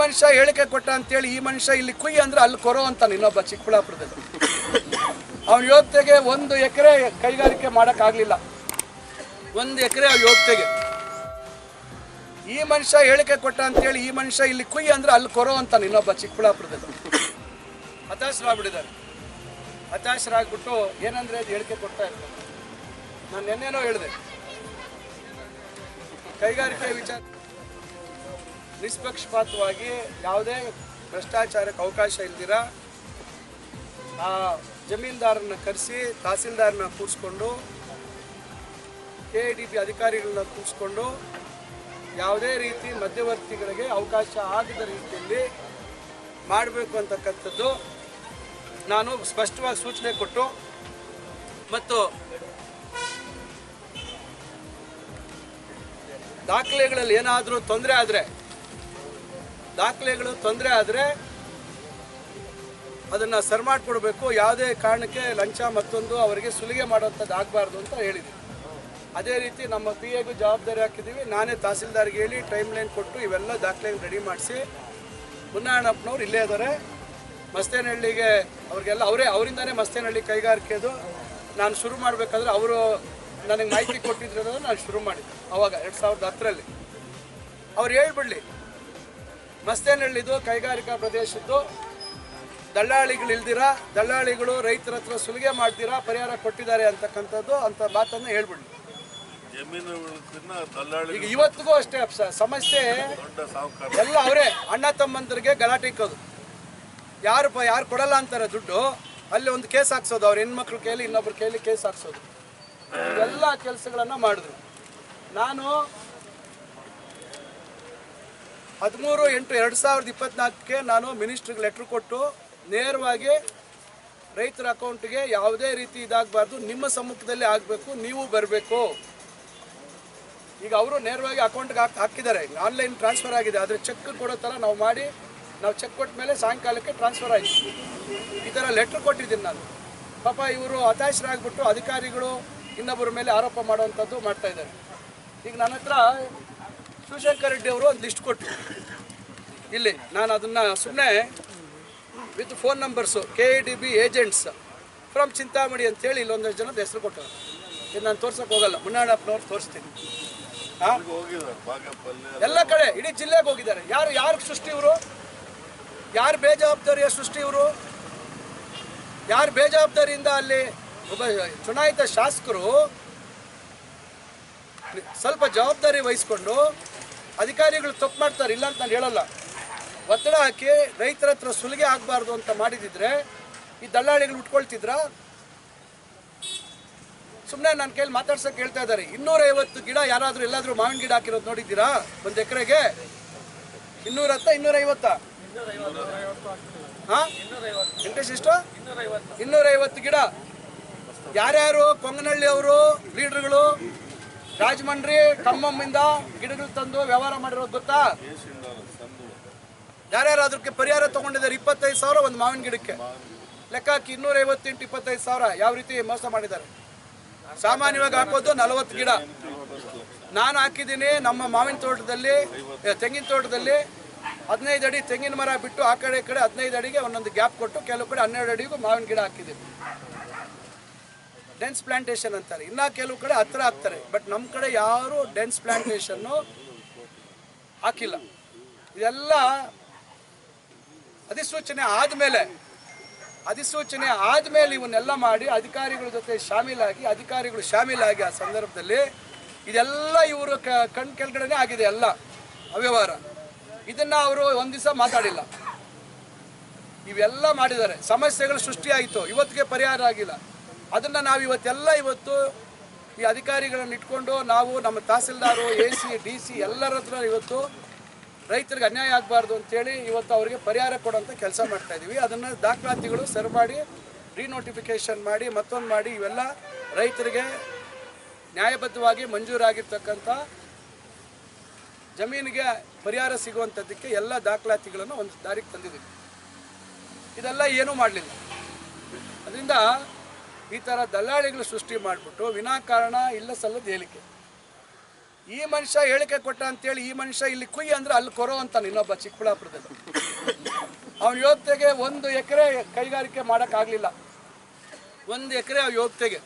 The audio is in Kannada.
ಮನುಷ್ಯ ಹೇಳಿಕೆ ಕೊಟ್ಟ ಅಂತೇಳಿ ಈ ಮನುಷ್ಯ ಇಲ್ಲಿ ಕುಯ್ ಅಂದ್ರೆ ಅಲ್ಲಿ ಕೊರೋ ಅಂತಾನೆ ಇನ್ನೊಬ್ಬ ಚಿಕ್ಕಬಳ್ಳಾಪುರದಲ್ಲಿ. ಅವನ ಯೋಗ್ಯತೆಗೆ ಒಂದು ಎಕರೆ ಕೈಗಾರಿಕೆ ಮಾಡೋಕ್ಕಾಗಲಿಲ್ಲ. ಒಂದು ಎಕರೆ ಯೋಗ್ಯತೆಗೆ ಈ ಮನುಷ್ಯ ಹೇಳಿಕೆ ಕೊಟ್ಟ ಅಂತೇಳಿ ಈ ಮನುಷ್ಯ ಇಲ್ಲಿ ಕುಯ್ ಅಂದ್ರೆ ಅಲ್ಲಿ ಕೊರೋ ಅಂತಾನೆ ಇನ್ನೊಬ್ಬ ಚಿಕ್ಕಬಳ್ಳಾಪುರದಲ್ಲಿ. ಹತಾಶರಾಗ್ಬಿಟ್ಟಿದ್ದಾರೆ. ಹತಾಶರಾಗ್ಬಿಟ್ಟು ಏನಂದ್ರೆ ಅದು ಹೇಳಿಕೆ ಕೊಡ್ತಾ ಇರ್ತಾರೆ. ನಾನು ನಿನ್ನೆನೋ ಹೇಳಿದೆ. ಕೈಗಾರಿಕೆ ವಿಚಾರ ನಿಷ್ಪಕ್ಷಪಾತವಾಗಿ ಯಾವುದೇ ಭ್ರಷ್ಟಾಚಾರಕ್ಕೆ ಅವಕಾಶ ಇಲ್ದಿರ ಆ ಜಮೀನ್ದಾರನ್ನ ಕರೆಸಿ ತಹಸೀಲ್ದಾರನ್ನ ಕೂರಿಸ್ಕೊಂಡು ಕೆ ಡಿ ಪಿ ಅಧಿಕಾರಿಗಳನ್ನ ಕೂರಿಸ್ಕೊಂಡು ಯಾವುದೇ ರೀತಿ ಮಧ್ಯವರ್ತಿಗಳಿಗೆ ಅವಕಾಶ ಆಗದ ರೀತಿಯಲ್ಲಿ ಮಾಡಬೇಕು ಅಂತಕ್ಕಂಥದ್ದು ನಾನು ಸ್ಪಷ್ಟವಾಗಿ ಸೂಚನೆ ಕೊಟ್ಟು ಮತ್ತು ದಾಖಲೆಗಳಲ್ಲಿ ಏನಾದರೂ ತೊಂದರೆ ಆದರೆ ದಾಖಲೆಗಳು ತೊಂದರೆ ಆದರೆ ಅದನ್ನು ಸರ್ ಮಾಡಿಕೊಡ್ಬೇಕು. ಯಾವುದೇ ಕಾರಣಕ್ಕೆ ಲಂಚ ಮತ್ತೊಂದು ಅವರಿಗೆ ಸುಲಿಗೆ ಮಾಡುವಂಥದ್ದು ಆಗಬಾರ್ದು ಅಂತ ಹೇಳಿದ್ವಿ. ಅದೇ ರೀತಿ ನಮ್ಮ ಪಿ ಎಗೂ ಜವಾಬ್ದಾರಿ ಹಾಕಿದ್ದೀವಿ. ನಾನೇ ತಹಸೀಲ್ದಾರ್ಗೆ ಹೇಳಿ ಟೈಮ್ ಲೈನ್ ಕೊಟ್ಟು ಇವೆಲ್ಲ ದಾಖಲೆ ರೆಡಿ ಮಾಡಿಸಿ ಮುನ್ನಾಣಪ್ಪನವ್ರು ಇಲ್ಲೇ ಇದ್ದಾರೆ. ಮಸ್ತೇನಹಳ್ಳಿಗೆ ಅವ್ರಿಗೆಲ್ಲ ಅವರೇ ಅವರಿಂದಾನೇ ಮಸ್ತೇನಹಳ್ಳಿ ಕೈಗಾರಿಕೆದು ನಾನು ಶುರು ಮಾಡಬೇಕಾದ್ರೆ ಅವರು ನನಗೆ ಮಾಹಿತಿ ಕೊಟ್ಟಿದ್ರು ನಾನು ಶುರು ಮಾಡಿದ್ದೆ. ಅವಾಗ ಎರಡು ಸಾವಿರದ ಹತ್ತರಲ್ಲಿ. ಅವ್ರು ಹೇಳ್ಬಿಡ್ಲಿ ಮಸ್ತೇನಹಳ್ಳಿದು ಕೈಗಾರಿಕಾ ಪ್ರದೇಶದ್ದು ದಳ್ಳಾಳಿಗಳು ಇಲ್ದಿರಾ ದಳ್ಳಾಳಿಗಳು ರೈತರ ಹತ್ರ ಸುಲಿಗೆ ಮಾಡ್ತೀರಾ ಪರಿಹಾರ ಕೊಟ್ಟಿದ್ದಾರೆ ಅಂತಕ್ಕಂಥದ್ದು ಅಂತ ಮಾತನ್ನು ಹೇಳ್ಬಿಡ್ಲಿ ಈಗ ಇವತ್ತಿಗೂ ಅಷ್ಟೇ ಸಮಸ್ಯೆ ಎಲ್ಲ ಅವರೇ ಅಣ್ಣ ತಮ್ಮಂದರಿಗೆ ಗಲಾಟೆ ಇಕ್ಕೋದು. ಯಾರು ಯಾರು ಕೊಡಲ್ಲ ಅಂತಾರೆ ದುಡ್ಡು ಅಲ್ಲಿ ಒಂದು ಕೇಸ್ ಹಾಕ್ಸೋದು ಅವ್ರ ಹೆಣ್ಮಕ್ಳು ಕೇಳಿ ಇನ್ನೊಬ್ರ ಕೇಳಿ ಕೇಸ್ ಹಾಕ್ಸೋದು. ಎಲ್ಲ ಕೆಲಸಗಳನ್ನು ಮಾಡಿದ್ರು. ನಾನು ಹದಿಮೂರು ಎಂಟು ಎರಡು ಸಾವಿರದ ಇಪ್ಪತ್ನಾಲ್ಕಕ್ಕೆ ನಾನು ಮಿನಿಸ್ಟ್ರಿಗೆ ಲೆಟ್ರ್ ಕೊಟ್ಟು ನೇರವಾಗಿ ರೈತರ ಅಕೌಂಟ್ಗೆ ಯಾವುದೇ ರೀತಿ ಇದಾಗಬಾರ್ದು, ನಿಮ್ಮ ಸಮ್ಮುಖದಲ್ಲಿ ಆಗಬೇಕು, ನೀವು ಬರಬೇಕು. ಈಗ ಅವರು ನೇರವಾಗಿ ಅಕೌಂಟ್ಗೆ ಹಾಕಿ ಹಾಕಿದ್ದಾರೆ. ಆನ್ಲೈನ್ ಟ್ರಾನ್ಸ್ಫರ್ ಆಗಿದೆ. ಆದರೆ ಚೆಕ್ ಕೊಡೋ ಥರ ನಾವು ಮಾಡಿ, ನಾವು ಚೆಕ್ ಕೊಟ್ಟ ಮೇಲೆ ಸಾಯಂಕಾಲಕ್ಕೆ ಟ್ರಾನ್ಸ್ಫರ್ ಆಯಿತು. ಈ ಥರ ಲೆಟ್ರ್ ಕೊಟ್ಟಿದ್ದೀನಿ ನಾನು. ಪಾಪ ಇವರು ಹತಾಶರಾಗ್ಬಿಟ್ಟು ಅಧಿಕಾರಿಗಳು ಇನ್ನೊಬ್ಬರ ಮೇಲೆ ಆರೋಪ ಮಾಡುವಂಥದ್ದು ಮಾಡ್ತಾ ಇದ್ದಾರೆ. ಈಗ ನನ್ನ ಹತ್ರ ಶಿವಶಂಕರ್ ರೆಡ್ಡಿ ಅವರು ಒಂದು ಲಿಸ್ಟ್ ಕೊಟ್ಟರು ಇಲ್ಲಿ ನಾನು ಅದನ್ನು ಸುಮ್ಮನೆ with phone numbers K D B agents from Chintamani ಅಂತೇಳಿ ಇಲ್ಲೊಂದಷ್ಟು ಜನದ ಹೆಸರು ಕೊಟ್ಟರು. ಇದು ನಾನು ತೋರ್ಸೋಕೆ ಹೋಗಲ್ಲ ಮುನ್ನಾಡಪ್ಪನವ್ರು ತೋರಿಸ್ತೀನಿ. ಎಲ್ಲ ಕಡೆ, ಇಡೀ ಜಿಲ್ಲೆಗೆ ಹೋಗಿದ್ದಾರೆ. ಯಾರು ಯಾರು ಸೃಷ್ಟಿ ಇವರು? ಯಾರು ಬೇಜವಾಬ್ದಾರಿಯ ಸೃಷ್ಟಿ ಇವರು? ಯಾರು ಬೇಜವಾಬ್ದಾರಿಯಿಂದ ಅಲ್ಲಿ ಒಬ್ಬ ಚುನಾಯಿತ ಶಾಸಕರು ಸ್ವಲ್ಪ ಜವಾಬ್ದಾರಿ ವಹಿಸ್ಕೊಂಡು ಅಧಿಕಾರಿಗಳು ತಪ್ಪು ಮಾಡ್ತಾರೆ, ಇಲ್ಲ ಅಂತ ನಾನು ಹೇಳಲ್ಲ. ಒತ್ತಡ ಹಾಕಿ ರೈತರ ಹತ್ರ ಸುಲಿಗೆ ಆಗಬಾರ್ದು ಅಂತ ಮಾಡಿದಿದ್ರೆ ಈ ದಲ್ಲಾಳಿಗಳು ಉಟ್ಕೊಳ್ತಿದ್ರ? ಸುಮ್ಮನೆ ನನ್ನ ಕೇಳಿ ಮಾತಾಡ್ಸಕ್ಕೆ ಹೇಳ್ತಾ ಇದ್ದಾರೆ. ಇನ್ನೂರೈವತ್ತು ಗಿಡ ಯಾರಾದರೂ ಎಲ್ಲಾದರೂ ಮಾವಿನ ಗಿಡ ಹಾಕಿರೋದು ನೋಡಿದ್ದೀರಾ? ಒಂದು ಎಕರೆಗೆ? ಇನ್ನೂರ ಹತ್ತ ಇನ್ನೂರೈವತ್ತ? ಹಾಂ? ಇಂಟ್ರೆಸ್ಟ್ ಎಷ್ಟು? ಇನ್ನೂರೈವತ್ತು ಗಿಡ. ಯಾರ್ಯಾರು ಕೊಂಗನಹಳ್ಳಿ ಅವರು, ಲೀಡರ್ಗಳು ರಾಜಮಂಡ್ರಿ ಖಮ್ಮಮ್ಮಿಂದ ಗಿಡಗಳು ತಂದು ವ್ಯವಹಾರ ಮಾಡಿರೋದು ಗೊತ್ತಾ? ಯಾರ್ಯಾರು ಅದಕ್ಕೆ ಪರಿಹಾರ ತಗೊಂಡಿದ್ದಾರೆ. ಇಪ್ಪತ್ತೈದು ಸಾವಿರ ಒಂದು ಮಾವಿನ ಗಿಡಕ್ಕೆ. ಲೆಕ್ಕ ಹಾಕಿ ಇನ್ನೂರ ಐವತ್ತೆಂಟು ಇಪ್ಪತ್ತೈದು ಸಾವಿರ. ಯಾವ ರೀತಿ ಮೋಸ ಮಾಡಿದ್ದಾರೆ? ಸಾಮಾನ್ಯವಾಗಿ ಹಾಕೋದು ನಲವತ್ತು ಗಿಡ. ನಾನು ಹಾಕಿದ್ದೀನಿ ನಮ್ಮ ಮಾವಿನ ತೋಟದಲ್ಲಿ ತೆಂಗಿನ ತೋಟದಲ್ಲಿ ಹದಿನೈದು ಅಡಿ ತೆಂಗಿನ ಮರ ಬಿಟ್ಟು ಆ ಕಡೆ ಕಡೆ ಹದಿನೈದು ಅಡಿಗೆ ಒಂದೊಂದು ಗ್ಯಾಪ್ ಕೊಟ್ಟು ಕೆಲವು ಕಡೆ ಹನ್ನೆರಡು ಅಡಿಗೂ ಮಾವಿನ ಗಿಡ ಹಾಕಿದ್ದೀನಿ. ಡೆನ್ಸ್ ಪ್ಲಾಂಟೇಶನ್ ಅಂತಾರೆ. ಇನ್ನ ಕೆಲವು ಕಡೆ ಹತ್ರ ಹಾಕ್ತಾರೆ. ಬಟ್ ನಮ್ಮ ಕಡೆ ಯಾರು ಡೆನ್ಸ್ ಪ್ಲಾಂಟೇಶನ್ನು ಹಾಕಿಲ್ಲ. ಇದೆಲ್ಲ ಅಧಿಸೂಚನೆ ಆದಮೇಲೆ ಅಧಿಸೂಚನೆ ಆದಮೇಲೆ ಇವನ್ನೆಲ್ಲ ಮಾಡಿ ಅಧಿಕಾರಿಗಳ ಜೊತೆ ಶಾಮೀಲಾಗಿ, ಅಧಿಕಾರಿಗಳು ಶಾಮೀಲಾಗಿ ಆ ಸಂದರ್ಭದಲ್ಲಿ ಇದೆಲ್ಲ ಇವರು ಕಣ್ ಕೆಳಗಡೆನೇ ಆಗಿದೆ ಎಲ್ಲ ಅವ್ಯವಹಾರ. ಇದನ್ನ ಅವರು ಒಂದು ದಿವಸ ಮಾತಾಡಿಲ್ಲ. ಇವೆಲ್ಲ ಮಾಡಿದ್ದಾರೆ. ಸಮಸ್ಯೆಗಳು ಸೃಷ್ಟಿಯಾಯಿತು. ಇವತ್ತಿಗೆ ಪರಿಹಾರ ಆಗಿಲ್ಲ. ಅದನ್ನು ನಾವು ಇವತ್ತೆಲ್ಲ ಇವತ್ತು ಈ ಅಧಿಕಾರಿಗಳನ್ನು ಇಟ್ಕೊಂಡು ನಾವು ನಮ್ಮ tahsildar, A C, D C ಎಲ್ಲರ ಹತ್ರ ಇವತ್ತು ರೈತರಿಗೆ ಅನ್ಯಾಯ ಆಗಬಾರ್ದು ಅಂತೇಳಿ ಇವತ್ತು ಅವರಿಗೆ ಪರಿಹಾರ ಕೊಡುವಂಥ ಕೆಲಸ ಮಾಡ್ತಾ ಇದ್ದೀವಿ ಅದನ್ನು ದಾಖಲಾತಿಗಳು ಸರಿ ಮಾಡಿ ರಿನೋಟಿಫಿಕೇಷನ್ ಮಾಡಿ, ಮತ್ತೊಂದು ಮಾಡಿ ಇವೆಲ್ಲ ರೈತರಿಗೆ ನ್ಯಾಯಬದ್ಧವಾಗಿ ಮಂಜೂರಾಗಿರ್ತಕ್ಕಂಥ ಜಮೀನಿಗೆ ಪರಿಹಾರ ಸಿಗುವಂಥದ್ದಕ್ಕೆ ಎಲ್ಲ ದಾಖಲಾತಿಗಳನ್ನು ಒಂದು ದಾರಿಗೆ ತಂದಿದ್ದೀವಿ. ಇದೆಲ್ಲ ಏನೂ ಮಾಡಲಿಲ್ಲ. ಅದರಿಂದ ಈ ಥರ ದಲ್ಲಾಳಿಗಳು ಸೃಷ್ಟಿ ಮಾಡಿಬಿಟ್ಟು ವಿನಾಕಾರಣ ಇಲ್ಲ ಸಲ್ಲದ ಹೇಳಿಕೆ. ಈ ಮನುಷ್ಯ ಹೇಳಿಕೆ ಕೊಟ್ಟ ಅಂತೇಳಿ ಈ ಮನುಷ್ಯ ಇಲ್ಲಿ ಕುಯ್ ಅಂದ್ರೆ ಅಲ್ಲಿ ಕೊರೋ ಅಂತಾನೆ ಇನ್ನೊಬ್ಬ ಚಿಕ್ಕಬಳ್ಳಾಪುರದಲ್ಲಿ. ಅವನ ಯೋಗ್ಯತೆಗೆ ಒಂದು ಎಕರೆ ಕೈಗಾರಿಕೆ ಮಾಡೋಕ್ಕಾಗಲಿಲ್ಲ. ಒಂದು ಎಕರೆ ಆ ಯೋಗ್ಯತೆಗೆ